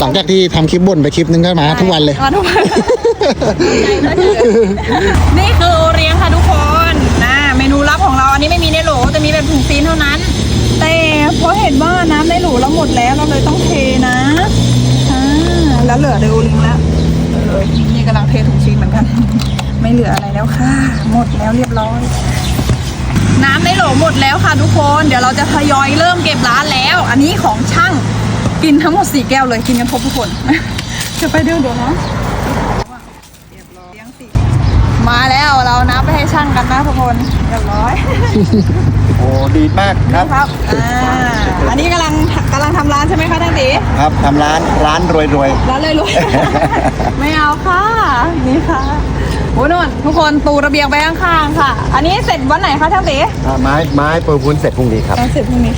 หลังจากที่ทำคลิปบ่นไปคลิปนึงก็มาทุกวันเลย มาทุกวัน นี่คือโอเลี้ยงค่ะทุกคนนะเมนูลับของเราอันนี้ไม่มีในโหลจะมีแบบถุงซีนเท่านั้น แต่เพราะเห็นว่าน้ำในโหลเราหมดแล้วเราเลยต้องเทนะอ่าแล้วเหลือเดโอเลิงแล้วเลยนี่กำลังเทถุงซีนเหมือนกัน ไม่เหลืออะไรแล้วค่ะ หมดแล้วเรียบร้อย น้ำในโหลหมดแล้วค่ะทุกคน เดี๋ยวเราจะทยอยเริ่มเก็บร้านแล้ว อันนี้ของช่าง กินทั้งหมดสี่แก้วเลยกินกันครบทุกคน จะไปเดี๋ยวเดี๋ยวนะมาแล้วเรานับไปให้ช่างกันนะทุกคนเรียบร้อยโอ้ดีมากครับครับอ่าอันนี้กำลังกำลังทำร้านใช่ไหมคะท่านตีครับทำร้านร้านรวยรวยร้านเลยรวยไม่เอาค่ะนี่ค่ะ โอ้ยนนทุกคนปูระเบียงไปข้างๆค่ะ อันนี้เสร็จวันไหนคะท่านตีๆอ่าไม้ไม้ปูพื้นเสร็จพรุ่งนี้ครับ เสร็จพรุ่งนี้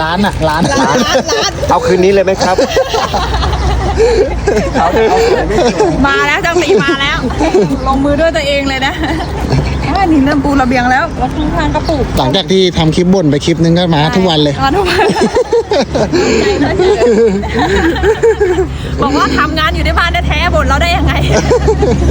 ร้านอะร้านร้านร้านร้าน เอาคืนนี้เลยไหมครับเอาเอาคืนไม่ถูกมาแล้วจังตีมาแล้ว ลงมือด้วยตัวเองเลยนะ อ่านี่เริ่มปูระเบียงแล้วแล้วข้างๆก็ปลูกหลังจากที่ทำคลิปบ่นไปคลิปนึงก็มาทุกวันเลย มาทุกวันบอกว่าทำงานอยู่ในบ้านแท้ๆบ่นเราได้ยังไง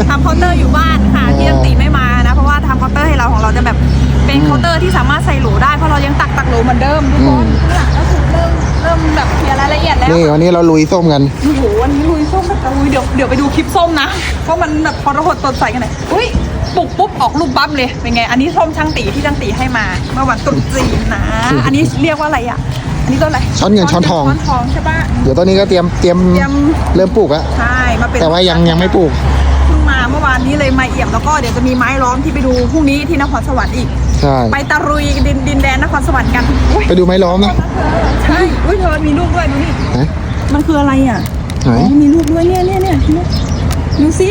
ทำเคาน์เตอร์อยู่บ้านค่ะที่ยังตีไม่มานะ เพราะว่าทำเคาน์เตอร์ให้เราของเราจะแบบเป็นเคาน์เตอร์ที่สามารถใส่โหลได้เพราะเรายังตักตักโหลเหมือนเดิมทุกคนเนี่ยก็คือเริ่มเริ่มแบบเคลียร์รายละเอียดแล้วนี่วันนี้เราลุยส้มกันโอ้โหวันนี้ลุย ส้มแบบลุยเดี๋ยวเดี๋ยวไปดูคลิปส้มนะ เพราะมันแบบพอระหดตดใส่กันเลยอุ้ยปลุกปุ๊บออกลูกปั๊บเลย เป็นไง อันนี้ส้มช่างตีที่ช่างตีให้มาเมื่อวันตรุษจีนนะ อันนี้เรียกว่าอะไรอะ อันนี้ต้นอะไรช้อนเงินช้อนทอง ช้อนทองใช่ปะ เดี๋ยวตอนนี้ก็เตรียมเตรียมเตรียม เริ่มปลูกแล้วใช่ มาเป็นแต่ว่ายังยังไม่ปลูก เพิ่งมาเมื่อวานนี้เลยมาเอี่ยมแล้วก็เดี๋ยวจะมีไม้ล้อมที่ไปดูพรุ่งนี้ที่นครสวรรค์อีก ใช่ ไปตะรุยดินดินแดนนครสวรรค์กันอุ้ยไปดูไม้ล้อมนะ ใช่ อุ้ยเธอมีลูกด้วยดูนี่ไหนมันคืออะไรอะ ไหนอ๋อมีลูกด้วยเนี่ยเนี่ยเนี่ยเนี่ยดูสิ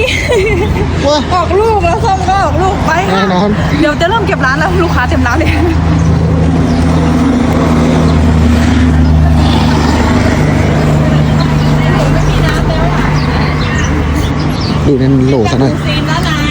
ว้าออกลูกแล้วส้มก็ออกลูกไปค่ะแน่นอนเดี๋ยวจะเริ่มเก็บร้านแล้วลูกค้าเต็มร้านเลยดูในโหลซะหน่อยซีนแล้วนะ